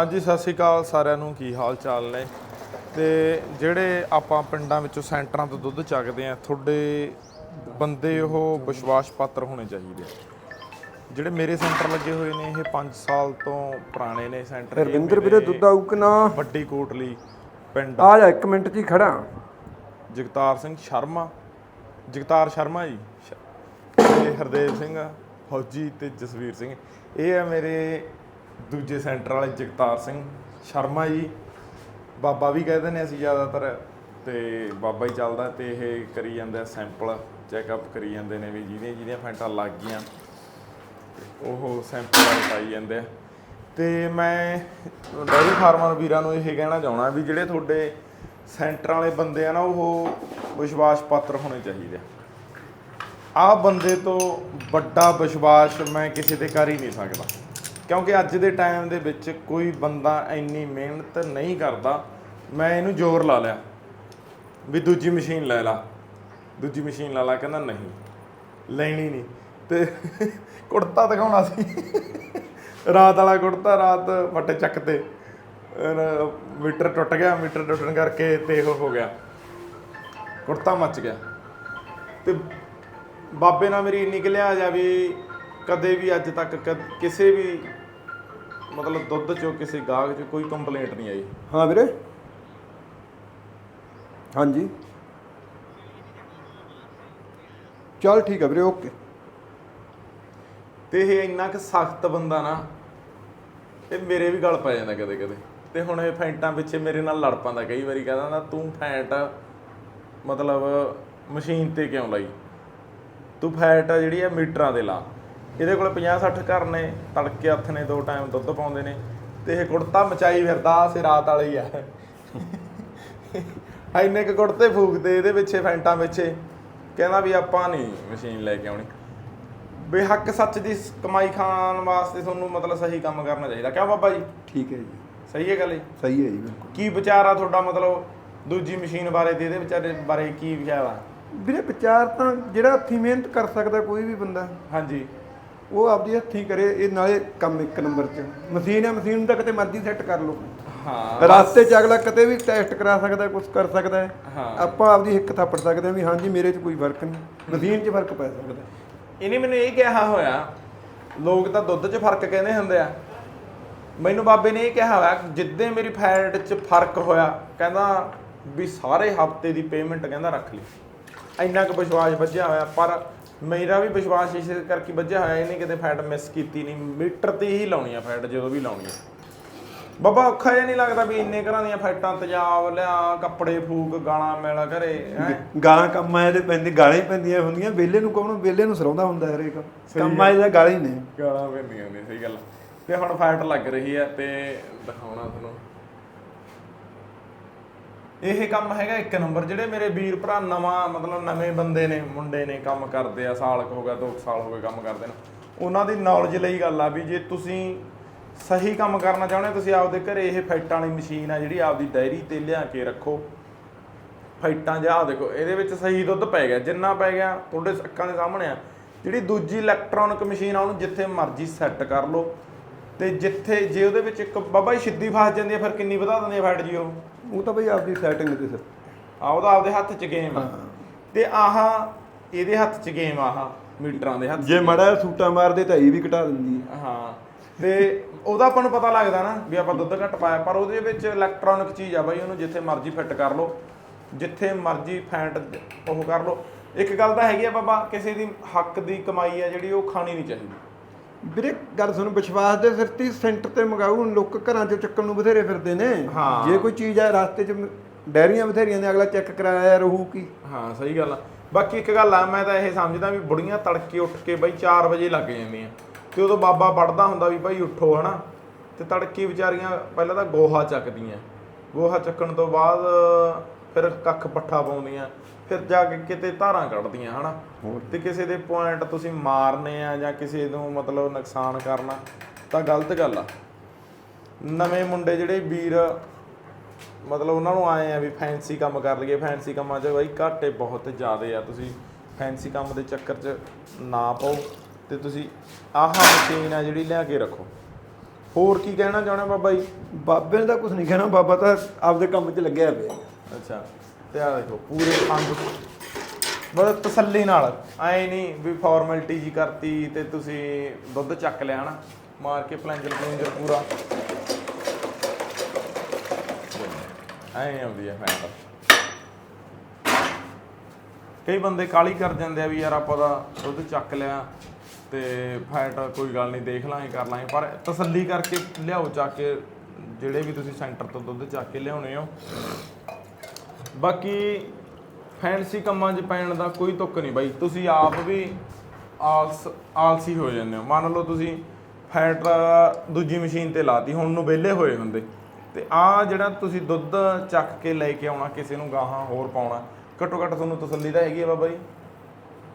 ਹਾਂਜੀ ਸਤਿ ਸ਼੍ਰੀ ਅਕਾਲ ਸਾਰਿਆਂ ਨੂੰ ਕੀ ਹਾਲ ਚਾਲ ਨੇ? ਤੇ ਜਿਹੜੇ ਆਪਾਂ ਪਿੰਡਾਂ ਵਿੱਚੋਂ ਸੈਂਟਰਾਂ ਤੋਂ ਦੁੱਧ ਚੱਕਦੇ ਆ ਤੁਹਾਡੇ ਬੰਦੇ ਉਹ ਵਿਸ਼ਵਾਸ ਪਾਤਰ ਹੋਣੇ ਚਾਹੀਦੇ ਆ। ਜਿਹੜੇ ਮੇਰੇ ਸੈਂਟਰ ਲੱਗੇ ਹੋਏ ਨੇ ਇਹ 5 ਸਾਲ ਤੋਂ ਪੁਰਾਣੇ ਨੇ ਸੈਂਟਰ। ਇਹ ਰਵਿੰਦਰ ਵੀਰੇ ਮੇਰੇ ਦੁੱਧ ਆਊ ਕਿ ਨਾ? ਵੱਡੀ ਕੋਟਲੀ ਪਿੰਡ। ਆ ਜਾ ਇੱਕ ਮਿੰਟ 'ਚ ਹੀ ਖੜਾ। ਜਗਤਾਰ ਸਿੰਘ ਸ਼ਰਮਾ। ਜਗਤਾਰ ਸ਼ਰਮਾ ਜੀ ਸ਼- ਤੇ ਹਰਦੇਵ ਸਿੰਘ ਫੌਜੀ ਤੇ ਜਸਵੀਰ ਸਿੰਘ। ਇਹ ਆ ਮੇਰੇ ਦੂਜੇ ਸੈਂਟਰ ਵਾਲੇ ਜਗਤਾਰ ਸਿੰਘ ਸ਼ਰਮਾ ਜੀ। ਬਾਬਾ ਵੀ ਕਹਿੰਦੇ ਨੇ ਅਸੀਂ ਜ਼ਿਆਦਾਤਰ ਤੇ ਬਾਬਾ ਹੀ ਚੱਲਦਾ ਤੇ ਇਹ ਕਰੀ ਜਾਂਦਾ ਸੈਂਪਲ, ਚੈੱਕਅਪ ਕਰੀ ਜਾਂਦੇ ਨੇ ਵੀ ਜਿਹਦੀਆਂ ਜਿਹਦੀਆਂ ਫੈਂਟਾਂ ਲੱਗ ਗਈਆਂ। ਉਹ ਸੈਂਪਲ ਪਾਈ ਜਾਂਦੇ ਆ। ਤੇ ਮੈਂ ਡੈਰੀ ਫਾਰਮਰ ਵੀਰਾਂ ਨੂੰ ਇਹ ਕਹਿਣਾ ਚਾਹਣਾ ਵੀ ਜਿਹੜੇ ਤੁਹਾਡੇ ਸੈਂਟਰ ਵਾਲੇ ਬੰਦੇ ਆ ਨਾ, ਉਹ ਵਿਸ਼ਵਾਸ ਪਾਤਰ ਹੋਣੇ ਚਾਹੀਦੇ ਆ। ਆਹ ਬੰਦੇ ਤੋਂ ਵੱਡਾ ਵਿਸ਼ਵਾਸ ਮੈਂ ਕਿਸੇ ਤੇ ਕਰ ਹੀ ਨਹੀਂ ਸਕਦਾ। ਕਿਉਂਕਿ ਅੱਜ ਦੇ ਟਾਈਮ ਦੇ ਵਿੱਚ ਕੋਈ ਬੰਦਾ ਇੰਨੀ ਮਿਹਨਤ ਨਹੀਂ ਕਰਦਾ, ਮੈਂ ਇਹਨੂੰ ਜ਼ੋਰ ਲਾ ਲਿਆ ਵੀ ਦੂਜੀ ਮਸ਼ੀਨ ਲੈ ਲਾ। ਦੂਜੀ ਮਸ਼ੀਨ ਲਾ ਲਾ, ਕਹਿੰਦਾ ਨਹੀਂ, ਲੈਣੀ ਨਹੀਂ। ਤੇ ਕੁੜਤਾ ਦਿਖਾਉਣਾ ਸੀ। ਰਾਤ ਵਾਲਾ ਕੁੜਤਾ, ਰਾਤ ਫੱਟੇ ਚੱਕ ਤੇ। ਮੀਟਰ ਟੁੱਟ ਗਿਆ, ਮੀਟਰ ਟੁੱਟਣ ਕਰਕੇ ਤੇ ਉਹ ਹੋ ਗਿਆ। ਕੁੜਤਾ ਮੱਚ ਗਿਆ। ਤੇ ਬਾਬੇ ਨਾਲ ਮੇਰੀ ਨਿਕਲਿਆ ਜਾ ਵੀ ਕਦੇ ਵੀ ਅੱਜ ਤੱਕ ਕਦ- ਕਿਸੇ ਵੀ ਮਤਲਬ ਦੁੱਧ ਚੋਂ ਕਿਸੇ ਗਾਹਕ ਚ ਕੋਈ ਕੰਪਲੇਂਟ ਨਹੀਂ ਆਈ। ਹਾਂ ਵੀਰੇ। ਹਾਂਜੀ। ਚਲ ਠੀਕ ਹੈ ਵੀਰੇ ਓਕੇ। ਤੇ ਇਹ ਇੰਨਾ ਕਿ ਸਖਤ ਬੰਦਾ ਨਾ ਇਹ ਮੇਰੇ ਵੀ ਗਲ ਪੈ ਜਾਂਦਾ ਕਦੇ ਕਦੇ। ਤੇ ਹੁਣ ਇਹ ਫੈਂਟਾਂ ਪਿੱਛੇ ਮੇਰੇ ਨਾਲ ਲੜ ਪੈਂਦਾ ਕਈ ਵਾਰੀ ਕਹਿੰਦਾ ਨਾ ਤੂੰ ਫੈਂਟ ਮਤਲਬ ਮਸ਼ੀਨ ਤੇ ਕਿਉਂ ਲਾਈ? ਤੂੰ ਫੈਟ ਜਿਹੜੀ ਆ ਮੀਟਰਾਂ ਦੇ ਲਾ। ਇਹਦੇ ਕੋਲ 50 60 ਘਰ ਨੇ ਤੜਕੇ ਹੱਥ ਨੇ ਦੋ ਟਾਈਮ ਦੁੱਧ ਪਾਉਂਦੇ ਨੇ ਤੇ ਇਹ ਕੁੜਤਾ ਮਚਾਈ ਫਿਰਦਾ ਸੇ ਰਾਤ ਵਾਲੇ ਆ। ਐਨੇ ਕੁ ਕੁੜਤੇ ਫੂਕਦੇ ਇਹਦੇ ਪਿੱਛੇ ਫੈਂਟਾਂ ਪਿੱਛੇ। ਕਹਿੰਦਾ ਵੀ ਆਪਾਂ ਨਹੀਂ ਮਸ਼ੀਨ ਲੈ ਕੇ ਆਉਣੀ। ਬੇਹੱਕ ਸੱਚ ਦੀ ਕਮਾਈ ਖਾਣ ਵਾਸਤੇ ਤੁਹਾਨੂੰ ਮਤਲਬ ਸਹੀ ਕੰਮ ਕਰਨਾ ਚਾਹੀਦਾ। ਕਿਉਂ ਬਾਬਾ ਜੀ? ਠੀਕ ਹੈ ਜੀ। ਸਹੀ ਹੈ ਗੱਲ ਇਹ? ਸਹੀ ਹੈ ਜੀ ਬਿਲਕੁਲ। ਕੀ ਵਿਚਾਰ ਆ ਤੁਹਾਡਾ ਮਤਲਬ ਦੂਜੀ ਮਸ਼ੀਨ ਬਾਰੇ ਤੇ ਇਹਦੇ ਵਿਚਾਰੇ ਬਾਰੇ ਕੀ ਵਿਚਾਰ ਆ? ਵੀਰੇ ਵਿਚਾਰ ਤਾਂ ਜਿਹੜਾ ਹੱਥੀਂ ਮਿਹਨਤ ਕਰ ਸਕਦਾ ਕੋਈ ਵੀ ਬੰਦਾ। ਹਾਂਜੀ। ਉਹ ਆਪਦੀ ਹੱਥੀਂ ਕਰੇ ਇਹ ਨਾਲੇ ਕੰਮ ਇੱਕ ਨੰਬਰ 'ਚ। ਮਸ਼ੀਨ ਹੈ ਮਸ਼ੀਨ ਤਾਂ ਕਿਤੇ ਮਰਜ਼ੀ ਸੈੱਟ ਕਰ ਲਓ। ਹਾਂ। ਰਾਸਤੇ 'ਚ ਅਗਲਾ ਕਿਤੇ ਵੀ ਟੈਸਟ ਕਰਾ ਸਕਦਾ ਕੁਝ ਕਰ ਸਕਦਾ। ਆਪਾਂ ਆਪਦੀ ਹਿੱਕ ਥਾਪੜ ਸਕਦੇ ਹਾਂ ਵੀ ਹਾਂਜੀ ਮੇਰੇ 'ਚ ਕੋਈ ਫ਼ਰਕ ਨਹੀਂ। ਮਸ਼ੀਨ 'ਚ ਫ਼ਰਕ ਪੈ ਸਕਦਾ। ਇਹਨੇ ਮੈਨੂੰ ਇਹ ਕਿਹਾ ਹੋਇਆ ਲੋਕ ਤਾਂ ਦੁੱਧ 'ਚ ਫ਼ਰਕ ਕਹਿੰਦੇ ਹੁੰਦੇ ਆ। ਮੈਨੂੰ ਬਾਬੇ ਨੇ ਇਹ ਕਿਹਾ ਹੋਇਆ ਜਿੱਦੇ ਮੇਰੀ ਫੈਟ 'ਚ ਫ਼ਰਕ ਹੋਇਆ ਕਹਿੰਦਾ ਵੀ ਸਾਰੇ ਹਫ਼ਤੇ ਦੀ ਪੇਮੈਂਟ ਕਹਿੰਦਾ ਰੱਖ ਲਈ। ਇੰਨਾ ਕੁ ਵਿਸ਼ਵਾਸ ਵੱਜਿਆ ਹੋਇਆ ਪਰ ਮੇਰਾ ਵੀ ਵਿਸ਼ਵਾਸ ਇਸੇ ਕਰਕੇ ਵੱਜਿਆ ਹੋਇਆ ਇਹਨੇ ਕਿਤੇ ਫੈਟ ਮਿਸ ਕੀਤੀ ਨਹੀਂ। ਮੀਟਰ ਤੇ ਹੀ ਲਾਉਣੀ ਆ ਫੈਟ ਜਦੋਂ ਵੀ ਲਾਉਣੀ ਆ। ਬਾਬਾ ਔਖਾ ਜਿਹਾ ਨਹੀਂ ਲੱਗਦਾ ਵੀ ਇੰਨੇ ਘਰਾਂ ਦੀਆਂ ਫੈਟਾਂ ਤੇਜ਼ਾਬ ਲਿਆ ਕੱਪੜੇ ਫੂਕ ਗਾਲਾਂ ਮੇਲਾ ਘਰੇ ਹੈਂ? ਗਾਲਾਂ ਕੰਮਾਂ ਇਹਦੇ ਪੈਂਦੀ ਗਾਲਾਂ ਹੀ ਪੈਂਦੀਆਂ ਹੁੰਦੀਆਂ। ਵੇਲੇ ਨੂੰ ਕੌਣ ਵੇਲੇ ਨੂੰ ਸਰਾਉਂਦਾ ਹੁੰਦਾ ਹਰੇਕ। ਕੰਮਾਂ ਇਹਦਾ ਗਾਲਾਂ ਹੀ ਨੇ। ਗਾਲਾਂ ਪੈਂਦੀਆਂ ਨੇ ਸਹੀ ਗੱਲ। ਤੇ ਹੁਣ ਫਾਈਟ ਲੱਗ ਰਹੀ ਹੈ ਤੇ ਦਿਖਾਉਣਾ ਤੁਹਾਨੂੰ। ਇਹ ਕੰਮ ਹੈਗਾ ਇੱਕ ਨੰਬਰ ਜਿਹੜੇ ਮੇਰੇ ਵੀਰ ਭਰਾ ਨਵਾਂ ਮਤਲਬ ਨਵੇਂ ਬੰਦੇ ਨੇ ਮੁੰਡੇ ਨੇ ਕੰਮ ਕਰਦੇ ਆ ਸਾਲ ਕੁ ਹੋ ਗਿਆ 2 ਸਾਲ ਹੋ ਗਏ ਕੰਮ ਕਰਦੇ ਨੇ ਉਹਨਾਂ ਦੀ ਨੌਲੇਜ ਲਈ ਗੱਲ ਆ ਵੀ ਜੇ ਤੁਸੀਂ ਸਹੀ ਕੰਮ ਕਰਨਾ ਚਾਹੁੰਦੇ ਹੋ, ਤੁਸੀਂ ਆਪਦੇ ਘਰੇ ਇਹ ਫਾਈਟਾਂ ਵਾਲੀ ਮਸ਼ੀਨ ਆ ਜਿਹੜੀ ਆਪਦੀ ਡਾਇਰੀ ਤੇ ਲਿਆ ਕੇ ਰੱਖੋ। ਫਾਈਟਾਂ ਜਾਂ ਦੇਖੋ ਇਹਦੇ ਵਿੱਚ ਸਹੀ ਦੁੱਧ ਪੈ ਗਿਆ ਜਿੰਨਾ ਪੈ ਗਿਆ ਤੁਹਾਡੇ ਅੱਖਾਂ ਦੇ ਸਾਹਮਣੇ ਆ। ਜਿਹੜੀ ਦੂਜੀ ਇਲੈਕਟ੍ਰੋਨਿਕ ਮਸ਼ੀਨ ਆ ਉਹਨੂੰ ਜਿੱਥੇ ਮਰਜ਼ੀ ਸੈੱਟ ਕਰ ਲਓ। ਤੇ ਜਿੱਥੇ ਜੇ ਉਹਦੇ ਵਿੱਚ ਇੱਕ ਬਾਬਾ ਜੀ ਸਿੱਧੀ ਫਸ ਜਾਂਦੀ ਹੈ ਫਿਰ ਕਿੰਨੀ ਵਧਾ ਦਿੰਦੀ ਆ ਫੈਟ ਜੀ ਉਹ? ਉਹ ਤਾਂ ਬਈ ਆਪਦੀ ਸੈਟਿੰਗ ਤੇ ਸਿਰ ਆ ਉਹਦਾ ਆਪਦੇ ਹੱਥ 'ਚ ਗੇਮ ਆ। ਤੇ ਆਹ ਇਹਦੇ ਹੱਥ 'ਚ ਗੇਮ ਆਹ ਮੀਟਰਾਂ ਦੇ ਹੱਥ 'ਚ। ਜੇ ਮੜਾ ਸੂਟਾ ਮਾਰਦੇ ਤਾਂ ਇਹ ਵੀ ਘਟਾ ਦਿੰਦੀ ਹੈ ਹਾਂ। ਤੇ ਉਹਦਾ ਆਪਾਂ ਨੂੰ ਪਤਾ ਲੱਗਦਾ ਨਾ ਵੀ ਆਪਾਂ ਦੁੱਧ ਘੱਟ ਪਾਇਆ ਪਰ ਉਹਦੇ ਵਿੱਚ ਇਲੈਕਟ੍ਰੋਨਿਕ ਚੀਜ਼ ਆ ਬਾਈ ਉਹਨੂੰ ਜਿੱਥੇ ਮਰਜ਼ੀ ਫਿੱਟ ਕਰ ਲਓ। ਜਿੱਥੇ ਮਰਜ਼ੀ ਫੈਂਟ ਉਹ ਕਰ ਲਓ। ਇੱਕ ਗੱਲ ਤਾਂ ਹੈਗੀ ਆ ਬਾਬਾ ਕਿਸੇ ਦੀ ਹੱਕ ਦੀ ਕਮਾਈ ਆ ਜਿਹੜੀ ਉਹ ਖਾਣੀ ਨਹੀਂ ਚਾਹੀਦੀ। ਵੀਰੇ ਗੱਲ ਸੁਣ ਵਿਸ਼ਵਾਸ ਦੇ ਸਿਰ ਤੇ ਸੈਂਟਰ ਤੇ ਮਗਾਉ ਹੁਣ ਲੋਕ ਘਰਾਂ 'ਚ ਚੱਕਣ ਨੂੰ ਬਥੇਰੇ ਫਿਰਦੇ ਨੇ। ਹਾਂ। ਜੇ ਕੋਈ ਚੀਜ਼ ਹੈ ਰਸਤੇ 'ਚ ਡੈਰੀਆਂ ਬਥੇਰੀਆਂ ਨੇ ਅਗਲਾ ਚੈੱਕ ਕਰਾਇਆ ਰਹੂ ਕੀ। ਹਾਂ ਸਹੀ ਗੱਲ ਆ। ਬਾਕੀ ਇੱਕ ਗੱਲ ਆ ਮੈਂ ਤਾਂ ਇਹ ਸਮਝਦਾ ਵੀ ਬੁੜੀਆਂ ਤੜਕੇ ਉੱਠ ਕੇ ਬਾਈ 4 ਵਜੇ ਲੱਗ ਜਾਂਦੀਆਂ। ਤੇ ਉਦੋਂ ਬਾਬਾ ਪੜਦਾ ਹੁੰਦਾ ਵੀ ਭਾਈ ਉੱਠੋ ਹਨਾ? ਤੇ ਤੜਕੇ ਵਿਚਾਰੀਆਂ ਪਹਿਲਾਂ ਤਾਂ ਗੋਹਾ ਚੱਕਦੀਆਂ। ਗੋਹਾ ਚੱਕਣ ਤੋਂ ਬਾਅਦ ਫਿਰ ਕੱਖ ਪੱਠਾ ਪਾਉਂਦੀਆਂ। ਫਿਰ ਜਾ ਕੇ ਕਿਤੇ ਧਾਰਾਂ ਕੱਢਦੀਆਂ ਹਨਾ? ਤੇ ਕਿਸੇ ਦੇ ਪੁਆਇੰਟ ਤੁਸੀਂ ਮਾਰਨੇ ਆ ਜਾਂ ਕਿਸੇ ਨੂੰ ਮਤਲਬ ਨੁਕਸਾਨ ਕਰਨਾ ਤਾਂ ਗਲਤ ਗੱਲ ਆ। ਨਵੇਂ ਮੁੰਡੇ ਜਿਹੜੇ ਵੀਰ ਮਤਲਬ ਉਹਨਾਂ ਨੂੰ ਆਏ ਆ ਵੀ ਫੈਂਸੀ ਕੰਮ ਕਰ ਲਈਏ ਫੈਂਸੀ ਕੰਮਾਂ 'ਚ ਬਾਈ ਘਾਟੇ ਬਹੁਤ ਜ਼ਿਆਦੇ ਆ। ਤੁਸੀਂ ਫੈਂਸੀ ਕੰਮ ਦੇ ਚੱਕਰ 'ਚ ਨਾ ਪਾਓ ਤੇ ਤੁਸੀਂ ਆਹ ਮਸ਼ੀਨ ਆ ਜਿਹੜੀ ਲਿਆ ਕੇ ਰੱਖੋ। ਹੋਰ ਕੀ ਕਹਿਣਾ ਚਾਹੁੰਦੇ ਬਾਬਾ ਜੀ? ਬਾਬੇ ਨੇ ਤਾਂ ਕੁਝ ਨਹੀਂ ਕਹਿਣਾ ਬਾਬਾ ਤਾਂ ਆਪਦੇ ਕੰਮ 'ਚ ਲੱਗਿਆ ਪਿਆ। ਅੱਛਾ। ਤੇ ਆ ਦੇਖੋ, ਪੂਰੇ ਅੰਗ। ਬੜਾ ਤਸੱਲੀ ਨਾਲ, ਐ ਨਹੀਂ ਵੀ ਫਾਰਮੈਲਿਟੀ ਜੀ ਕਰਤੀ ਤੇ ਤੁਸੀਂ ਦੁੱਧ ਚੱਕ ਲਿਆ ਨਾ ਮਾਰ ਕੇ ਪਲੰਜਰ ਪਲੰਜਰ ਪੂਰਾ। ਐ ਆਉਂਦੀ ਹੈ ਫੈਨ ਕਈ ਬੰਦੇ ਕਾਲੀ ਕਰ ਜਾਂਦੇ ਆ ਵੀ ਯਾਰ ਆਪਾਂ ਦਾ ਦੁੱਧ ਚੱਕ ਲਿਆ ਤੇ ਫੈਟ ਕੋਈ ਗੱਲ ਨਹੀਂ, ਦੇਖ ਲਾਂਗੇ, ਕਰ ਲਾਂਗੇ। ਪਰ ਤਸੱਲੀ ਕਰਕੇ ਲਿਆਓ, ਚੱਕ ਕੇ। ਜਿਹੜੇ ਵੀ ਤੁਸੀਂ ਸੈਂਟਰ ਤੋਂ ਦੁੱਧ ਚੱਕ ਕੇ ਲਿਆਉਣੇ ਹੋ ਬਾਕੀ ਫੈਂਸੀ ਕੰਮਾਂ 'ਚ ਪੈਣ ਦਾ ਕੋਈ ਤੁੱਕ ਨਹੀਂ ਬਾਈ। ਤੁਸੀਂ ਆਪ ਵੀ ਆਲਸ ਆਲਸੀ ਹੋ ਜਾਂਦੇ ਹੋ। ਮੰਨ ਲਓ ਤੁਸੀਂ ਫੈਟ ਦੂਜੀ ਮਸ਼ੀਨ ਤੇ ਲਾਤੀ ਹੁਣ ਨੂੰ ਵਿਹਲੇ ਹੋਏ ਹੁੰਦੇ। ਤੇ ਆ ਜਿਹੜਾ ਤੁਸੀਂ ਦੁੱਧ ਚੱਕ ਕੇ ਲੈ ਕੇ ਆਉਣਾ ਕਿਸੇ ਨੂੰ ਗਾਹਾਂ ਹੋਰ ਪਾਉਣਾ ਘੱਟੋ ਘੱਟ ਤੁਹਾਨੂੰ ਤਸੱਲੀ ਤਾਂ ਹੈਗੀ ਹੈ ਬਾਬਾ ਜੀ?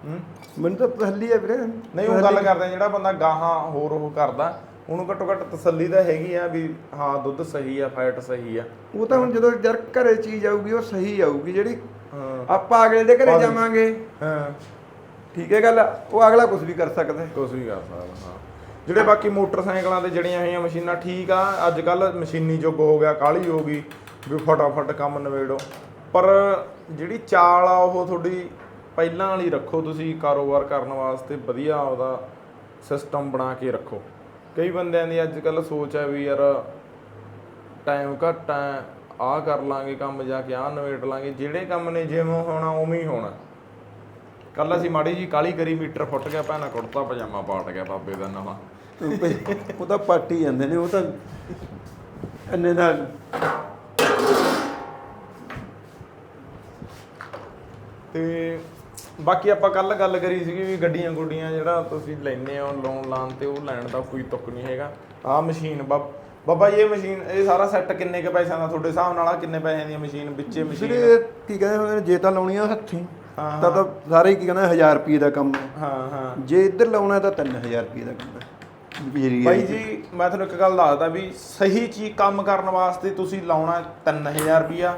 ਹੂੰ? ਮੈਨੂੰ ਤਾਂ ਤਸੱਲੀ ਹੈ ਵੀਰੇ। ਨਹੀਂ ਉਹ ਗੱਲ ਕਰਦੇ ਆ ਜਿਹੜਾ ਬੰਦਾ ਗਾਹਾਂ ਹੋਰ ਉਹ ਕਰਦਾ। ਉਹਨੂੰ ਘੱਟੋ ਘੱਟ ਤਸੱਲੀ ਤਾਂ ਹੈਗੀ ਆ ਵੀ ਹਾਂ ਦੁੱਧ ਸਹੀ ਆ ਫੈਟ ਸਹੀ ਆ। ਉਹ ਤਾਂ ਹੁਣ ਜਦੋਂ ਯਾਰ ਘਰੇ ਚੀਜ਼ ਆਊਗੀ ਉਹ ਸਹੀ ਆਊਗੀ ਜਿਹੜੀ ਆਪਾਂ ਅਗਲੇ ਦੇ ਘਰੇ। ਜਾਵਾਂਗੇ। ਹਾਂ। ਠੀਕ ਹੈ ਗੱਲ ਉਹ ਅਗਲਾ ਕੁਝ ਵੀ ਕਰ ਸਕਦਾ। ਕੁਛ ਵੀ ਕਰ ਸਕਦਾ ਹਾਂ। ਜਿਹੜੇ ਬਾਕੀ ਮੋਟਰਸਾਈਕਲਾਂ ਤੇ ਜੜੀਆਂ ਹੋਈਆਂ ਮਸ਼ੀਨਾਂ ਠੀਕ ਆ ਅੱਜ ਕੱਲ ਮਸ਼ੀਨੀ ਯੁੱਗ ਹੋ ਗਿਆ ਕਾਲੀ ਹੋ ਗਈ ਵੀ ਫਟਾਫਟ ਕੰਮ ਨਵੇੜੋ ਪਰ ਜਿਹੜੀ ਚਾਲ ਆ ਉਹ ਤੁਹਾਡੀ ਪਹਿਲਾਂ ਵਾਲੀ ਰੱਖੋ ਤੁਸੀਂ ਕਾਰੋਬਾਰ ਕਰਨ ਵਾਸਤੇ ਵਧੀਆ ਉਹਦਾ ਸਿਸਟਮ ਬਣਾ ਕੇ ਰੱਖੋ। ਕਈ ਬੰਦਿਆਂ ਦੀ ਅੱਜ ਕੱਲ ਸੋਚ ਹੈ ਵੀ ਯਾਰ ਟਾਈਮ ਘੱਟ ਹੈ ਆਹ ਕਰ ਲਾਂਗੇ ਕੰਮ ਜਾ ਕੇ ਆਹ ਨਵੇੜ ਲਾਂਗੇ ਜਿਹੜੇ ਕੰਮ ਨੇ ਜਿਵੇਂ ਹੋਣਾ ਉਵੇਂ ਹੀ ਹੋਣਾ। ਕੱਲ ਅਸੀਂ ਮਾੜੀ ਜੀ ਕਾਲੀ ਕਰੀ ਮੀਟਰ ਫੁੱਟ ਗਿਆ ਭੈਣਾ ਕੁੜਤਾ ਪਜਾਮਾ ਪਾਟ ਗਿਆ ਬਾਬੇ ਦਾ ਨਵਾਂ। ਉਹ ਤਾਂ ਪਾਟੀ ਜਾਂਦੇ ਨੇ ਉਹ ਤਾਂ ਇੰਨੇ ਦਾ ਤੇ ਬਾਕੀ ਆਪਾਂ ਕੱਲ ਗੱਲ ਕਰੀ ਸੀਗੀ ਵੀ ਗੱਡੀਆਂ ਗੁੱਡੀਆਂ ਜਿਹੜਾ ਤੁਸੀਂ ਲੈਨੇ ਹੋ ਲੋਨ ਲਾਣ ਤੇ ਉਹ ਲੈਣ ਦਾ ਕੋਈ ਤੁੱਕ ਨਹੀਂ ਹੈਗਾ। ਆਹ ਮਸ਼ੀਨ ਬਾਬ- ਬਾਬਾ ਜੀ ਇਹ ਮਸ਼ੀਨ ਇਹ ਸਾਰਾ ਸੈੱਟ ਕਿੰਨੇ ਕੇ ਪੈਸਿਆਂ ਦਾ? ਤੁਹਾਡੇ ਹਿਸਾਬ ਨਾਲ ਆ ਕਿੰਨੇ ਪੈਸਿਆਂ ਦੀ ਮਸ਼ੀਨ ਵਿੱਚੇ ਮਸ਼ੀਨ ਜਿਹੜੇ ਕੀ ਕਹਿੰਦੇ ਹੁੰਦੇ ਨੇ ਜੇ ਤਾਂ ਲਾਉਣੀ ਆ ਹੱਥੀਂ। ਹਾਂ, ਤਾਂ ਤਾਂ ਸਾਰੇ ਕੀ ਕਹਿੰਦੇ 1000 ਰੁਪਏ ਦਾ ਕੰਮ ਹੈ ਹਾਂ ਹਾਂ। ਜੇ ਇੱਧਰ ਲਾਉਣਾ ਤਾਂ 3000 ਰੁਪਏ ਦਾ ਕੰਮ ਹੈ ਬਿਜਲੀ ਬਾਈ ਵਾਲੀ। ਜੀ ਮੈਂ ਤੁਹਾਨੂੰ ਇੱਕ ਗੱਲ ਦੱਸਦਾ ਵੀ ਸਹੀ ਚੀਜ਼ ਕੰਮ ਕਰਨ ਵਾਸਤੇ ਤੁਸੀਂ ਲਾਉਣਾ 3000 ਰੁਪਿਆ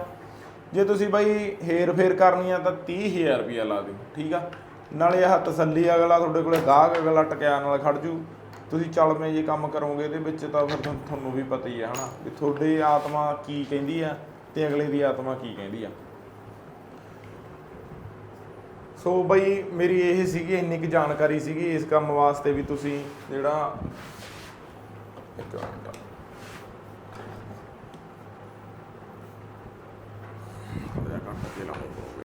ਜੇ ਤੁਸੀਂ ਬਾਈ ਹੇਰ ਫੇਰ ਕਰਨੀ ਆ ਤਾਂ 30000 ਰੁਪਿਆ ਲਾ ਦਿਓ, ਠੀਕ ਆ? ਨਾਲੇ ਆਹ ਤਸੱਲੀ ਅਗਲਾ ਤੁਹਾਡੇ ਕੋਲੇ ਗਾਹਕ ਅਗਲਾ ਟਕਿਆ ਨਾਲ ਖੜ ਜੂ। ਤੁਸੀਂ ਚੱਲ ਮੈਂ ਜੇ ਕੰਮ ਕਰੋਗੇ ਇਹਦੇ ਵਿੱਚ ਤਾਂ ਫਿਰ ਤੁਹਾਨੂੰ- ਤੁਹਾਨੂੰ ਵੀ ਪਤਾ ਹੀ ਆ, ਹਨਾ? ਵੀ ਤੁਹਾਡੀ ਆਤਮਾ ਕੀ ਕਹਿੰਦੀ ਆ ਤੇ ਅਗਲੇ ਦੀ ਆਤਮਾ ਕੀ ਕਹਿੰਦੀ ਆ। ਸੋ ਬਈ ਮੇਰੀ ਇਹ ਸੀਗੀ, ਇੰਨੀ ਕੁ ਜਾਣਕਾਰੀ ਸੀਗੀ ਇਸ ਕੰਮ ਵਾਸਤੇ ਵੀ ਤੁਸੀਂ ਜਿਹੜਾ ਇੱਕ ਮਿੰਟ।